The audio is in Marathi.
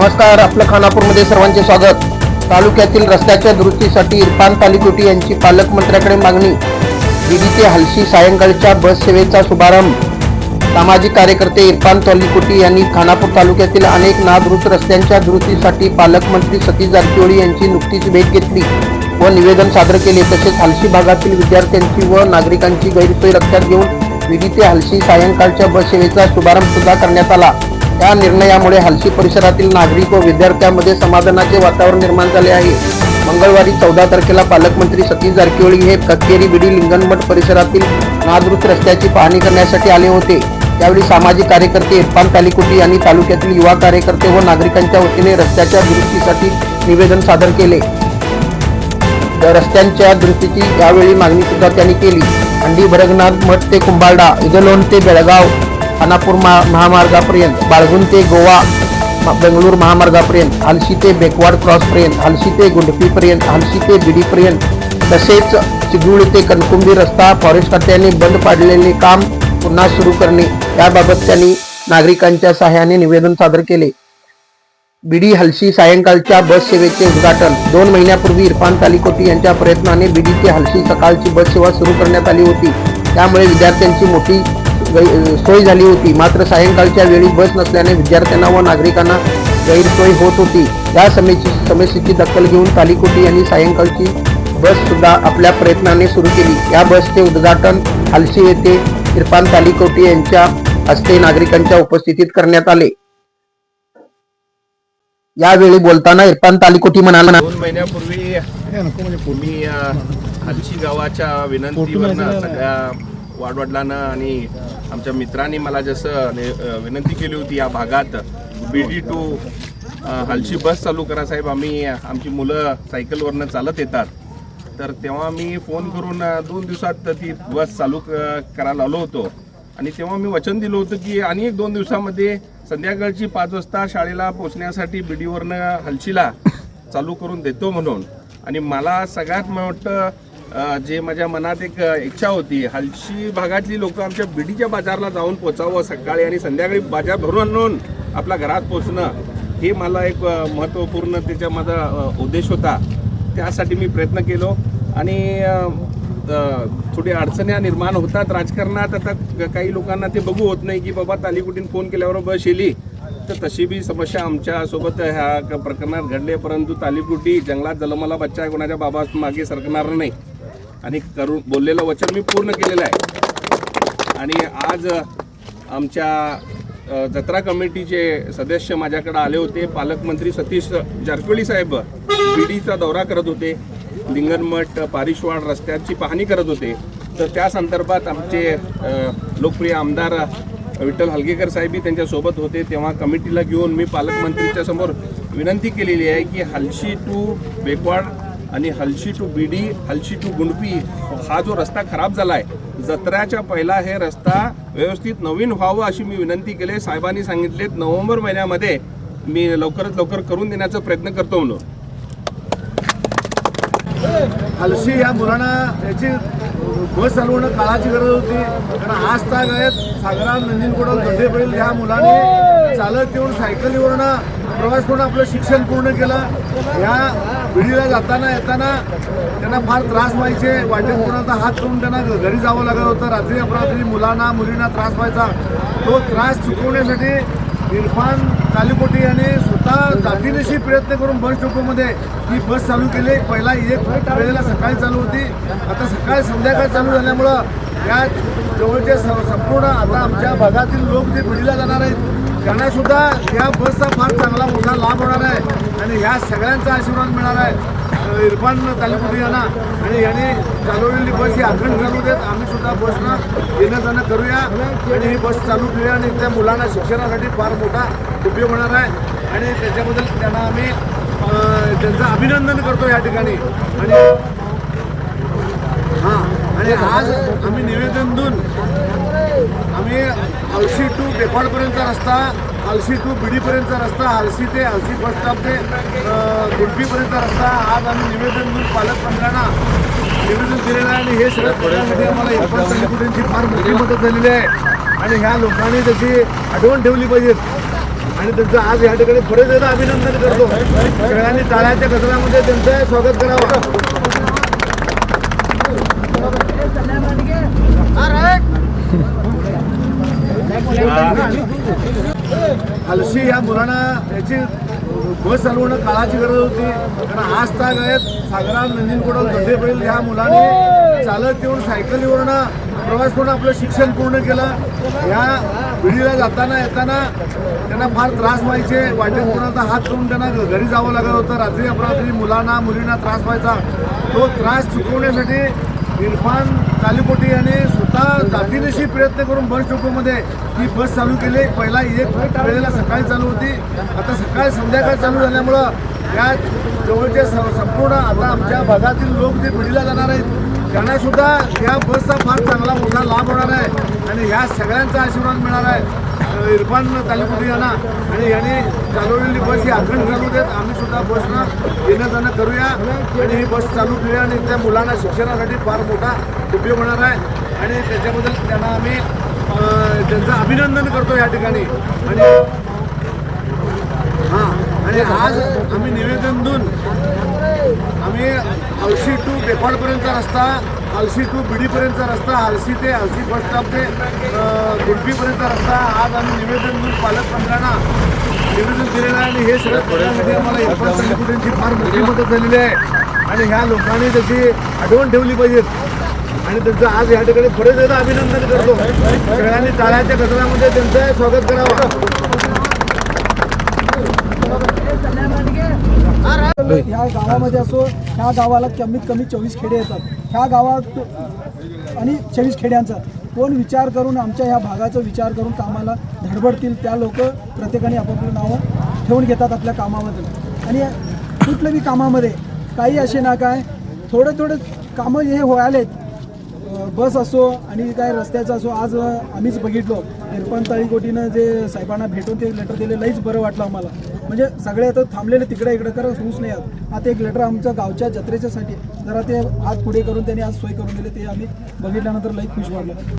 नमस्कार आपलं खानापूरमध्ये सर्वांचे स्वागत. तालुक्यातील रस्त्याच्या दुरुस्तीसाठी इरफान तालिकोटी यांची पालकमंत्र्याकडे मागणी. विधी ते हलशी सायंकाळच्या बस सेवेचा शुभारंभ. सामाजिक कार्यकर्ते इरफान तालिकोटी यांनी खानापूर तालुक्यातील अनेक नादुरुस्त रस्त्यांच्या दुरुस्तीसाठी पालकमंत्री सतीश जारकिहोळी यांची नुकतीच भेट घेतली व निवेदन सादर केले. तसेच हलशी भागातील विद्यार्थ्यांची व नागरिकांची गैरसोय लक्षात घेऊन विधी ते हलशी सायंकाळच्या बस सेवेचा शुभारंभ सुद्धा करण्यात आला. या निर्णयामुळे हलशी परिसरातील नागरिक व विद्यार्थ्यांमध्ये समाधानाचे वातावरण निर्माण झाले आहे. मंगळवारी चौदा तारखेला पालकमंत्री सतीश जारकिहोळी हे कत्तेरी बिडी लिंगणमठ परिसरातील नादृत रस्त्याची पाहणी करण्यासाठी आले होते. त्यावेळी सामाजिक कार्यकर्ते इरफान तालिकोटी यांनी तालुक्यातील युवा कार्यकर्ते व नागरिकांच्या वतीने रस्त्याच्या दुरुस्तीसाठी निवेदन सादर केले. रस्त्यांच्या दुरुस्तीची यावेळी मागणी सुद्धा त्यांनी केली. अंडी भरगनाथ मठ ते कुंभारडा इगलोन ते बेळगाव खानापूर महा महामार्गापर्यंत बाळगुण ते गोवा बेंगळूर महामार्गापर्यंत हलशी ते बेकवाड क्रॉसपर्यंत हलशी ते गुंडपीपर्यंत हलशी ते बिडीपर्यंत तसेच चिगुळ ते कणकुंबी रस्ता फॉरेस्ट खात्याने बंद पाडलेले काम पुन्हा सुरू करणे याबाबत त्यांनी नागरिकांच्या सहाय्याने निवेदन सादर केले. बीडी हलशी सायंकाळच्या बस सेवेचे उद्घाटन. दोन महिन्यापूर्वी इरफान तालिकोटी यांच्या प्रयत्नाने बीडी ते हलशी सकाळची बस सेवा सुरू करण्यात आली होती. त्यामुळे विद्यार्थ्यांची मोठी सोय झाली होती. मात्र सायंकाळच्या वेळी बस नसल्याने विद्यार्थ्यांना व नागरिकांना गैरसोय होत होती. या समस्ये समस्येची दखल घेऊन तालिकोटी यांनी सायंकाळची बस सुद्धा आपल्या प्रयत्नाने सुरू केली. या बसचे उद्घाटन हलशी येथे इरफान तालिकोटी यांच्या हस्ते नागरिकांच्या उपस्थितीत करण्यात आले. यावेळी बोलताना इरफान तालिकोटी म्हणाला दोन महिन्यापूर्वी मी अ, हलशी गावाच्या विनंतीवरनं सगळ्या वाडवडिलांना आणि आमच्या मित्रांनी मला जसं ने- विनंती केली होती या भागात बी डी टू हलशी बस चालू करा साहेब. आम्ही आमची मुलं सायकलवरनं चालत येतात. तर तेव्हा मी फोन करून दोन दिवसात ती बस चालू क- करायला आलो होतो. आणि तेव्हा मी वचन दिलं होतं की आणि एक दोन दिवसामध्ये संध्याकाळची पाच वाजता शाळेला पोचण्यासाठी बी डीवरनं हलशीला चालू करून देतो म्हणून. आणि मला सगळ्यात वाटतं जे माझ्या मनात एक इच्छा होती हलशी भागातली लोक आमच्या बिडीच्या बाजारला जाऊन पोचावं सकाळी आणि संध्याकाळी बाजार भरून आणून आपल्या घरात पोचणं हे मला एक महत्त्वपूर्ण त्याच्या माझा उद्देश होता. त्यासाठी मी प्रयत्न केलो आणि थोडी अडचण्या निर्माण होतात राजकारणात. आता काही लोकांना ते बघू होत नाही की बाबा तालीकुटीन फोन केल्यावर बस येली. तर तशी बी समस्या आमच्यासोबत ह्या क- प्रकरणात घडले परंतु तालीकुटी जंगलात जलमाला बच्चा कोणाच्या बाबा मागे सरकणार नाही. आणि करून बोललेलं वचन मी पूर्ण केलेलं आहे. आणि आज आमच्या जत्रा कमिटीचे सदस्य माझ्याकडे आले होते. पालकमंत्री सतीश जारकिहोळी साहेब बीडीचा दौरा करत होते. लिंगणमठ पारिशवाड रस्त्याची पाहणी करत होते. तर त्या संदर्भात आमचे लोकप्रिय आमदार विठ्ठल हलगेकर साहेबही त्यांच्यासोबत होते. तेव्हा कमिटीला घेऊन मी पालकमंत्रीच्या समोर विनंती केलेली आहे की हलशी टू बेकवाड आणि हलशी टू बीडी हलशी टू गुंडपी हा जो रस्ता खराब झाला आहे जत्र्याच्या पहिला हे रस्ता व्यवस्थित नवीन व्हावं अशी मी विनंती केली. साहेबांनी सांगितले नोव्हेंबर महिन्यामध्ये मी लवकरात लवकर करून देण्याचा प्रयत्न करतो म्हणून. हलशी या मुलांना याची बस चालवणं काळाची गरज होती. कारण आज ताग आहेत सागरा नंदिनकोडल गड्डे बैल ह्या मुलाने. चालत येऊन सायकलीवरनं प्रवास करून आपलं शिक्षण पूर्ण केलं. या पिढीला जाताना येताना त्यांना फार त्रास व्हायचे. वाटेत कोणाचा हात करून त्यांना घरी जावं लागत होतं. रात्री अपरात्री मुलांना मुलींना त्रास व्हायचा. तो त्रास चुकवण्यासाठी इरफान कालीपोटी यांनी स्वतः जातीनिशी प्रयत्न करून बस डेपोमध्ये ही बस चालू केली. पहिला एक वेळेला सकाळी चालू होती. आता सकाळी संध्याकाळ चालू झाल्यामुळं या जवळचे संपूर्ण आता आमच्या भागातील लोक जे पिढीला जाणार आहेत त्यांना सुद्धा या बसचा फार चांगला मोठा लाभ होणार आहे आणि ह्या सगळ्यांचा आशीर्वाद मिळणार आहे. इरफान तालिकोटी यांना. आणि यांनी चालवलेली बस ही अखंड चालू देत आम्ही सुद्धा बसनं येणं जाणं करूया. आणि ही बस चालू ठेवूया आणि त्या मुलांना शिक्षणासाठी फार मोठा उपयोग होणार आहे. आणि त्याच्याबद्दल त्यांना आम्ही त्यांचं अभिनंदन करतो या ठिकाणी. आणि हां आणि आज आम्ही निवेदन देऊन आम्ही हलशी टू बेफाडपर्यंतचा रस्ता हलशी टू बिडीपर्यंतचा रस्ता हलशी ते हलशी बस स्टॉप ते गुडपीपर्यंतचा रस्ता. आज आम्ही निवेदन देऊन पालकमंत्र्यांना निवेदन दिलेलं आहे आणि हे सगळं करण्यासाठी आम्हाला इरफान तालिकुटींची फार मोठी मदत झालेली आहे. आणि ह्या लोकांनी त्याची आठवण ठेवली पाहिजेत आणि त्यांचं आज या ठिकाणी परत एकदा अभिनंदन करतो. सगळ्यांनी टाळ्याच्या गजरामध्ये त्यांचं स्वागत करावं. हलशी या मुलांना याची बस चालवणं काळाची गरज होती. कारण आज ताग आहेत. सागरा नंदीन कोडल गड्डे बैल ह्या मुलाने चालत येऊन सायकलीवरनं प्रवास करून आपलं शिक्षण पूर्ण केलं. या पिढीला जाताना येताना त्यांना फार त्रास व्हायचे. वाटेत कोणाचा हात करून त्यांना घरी जावं लागत होतं. रात्री अपरात्री मुलांना मुलींना त्रास व्हायचा. तो त्रास चुकवण्यासाठी इरफान कालीकोटी यांनी स्वतः जातीनिशी प्रयत्न करून बस डेपोमध्ये ही बस चालू केली. पहिला एक वेळेला सकाळी चालू होती. आता सकाळी संध्याकाळ चालू झाल्यामुळं या जवळचे स- संपूर्ण आता आमच्या भागातील लोक जे पिढीला जाणार आहेत त्यांना सुद्धा या बसचा फार चांगला मोठा लाभ होणार आहे. आणि ह्या सगळ्यांचा आशीर्वाद मिळणार आहे. इरफान तालिपुरी यांना आणि यांनी चालवलेली बस ही अखंड चालू देत. आम्ही सुद्धा बसनं येणं जाणं करूया. आणि ही बस चालू ठेवूया आणि त्या मुलांना शिक्षणासाठी फार मोठा उपयोग होणार आहे. आणि त्याच्याबद्दल त्यांना आम्ही त्यांचं अभिनंदन करतो या ठिकाणी. आणि हां आणि आज आम्ही निवेदन देऊन आम्ही हलशी टू बेपाडपर्यंतचा रस्ता हलशी टू बीडीपर्यंतचा रस्ता हलशी ते आळशी बस स्टॉप ते गुडपीपर्यंतचा रस्ता. आज आम्ही निवेदन देऊन पालकमंत्र्यांना निवेदन दिलेलं आहे आणि हे सगळं करण्यासाठी आम्हाला इरफान सल्लीकुटेंची फार मोठी मदत झालेली आहे. आणि ह्या लोकांनी त्याची आठवण ठेवली पाहिजेत. आणि त्यांचं आज या ठिकाणी परत एकदा अभिनंदन करतो. सगळ्यांनी टाळ्याच्या गजरामध्ये त्यांचं स्वागत करावं. ह्या गावामध्ये असो ह्या गावाला कमीत कमी चोवीस खेडे येतात. ह्या गावात आणि चोवीस खेड्यांचा. कोण विचार करून आमच्या ह्या भागाचा विचार करून कामाला धडबडतील त्या लोक प्रत्येकाने आपापलं नावं ठेवून घेतात आपल्या कामामध्ये. आणि कुठलं बी कामामध्ये काही असे ना काय थोडं थोडं कामं हे व्हायलेत. बस असो आणि काय रस्त्याचं असो आज आम्हीच बघितलो. इरफान ताळीकोटीनं जे साहेबांना भेटून ते लेटर दिले लईच बरं वाटलं आम्हाला. म्हणजे सगळे आता थांबलेले तिकडे इकडे करत होऊच नाही आहात आता एक लेटर आमच्या गावच्या जत्रेच्यासाठी जरा ते हात पुढे करून त्यांनी आज सोय करून दिले ते आम्ही बघितल्यानंतर लई खुश वाटलं.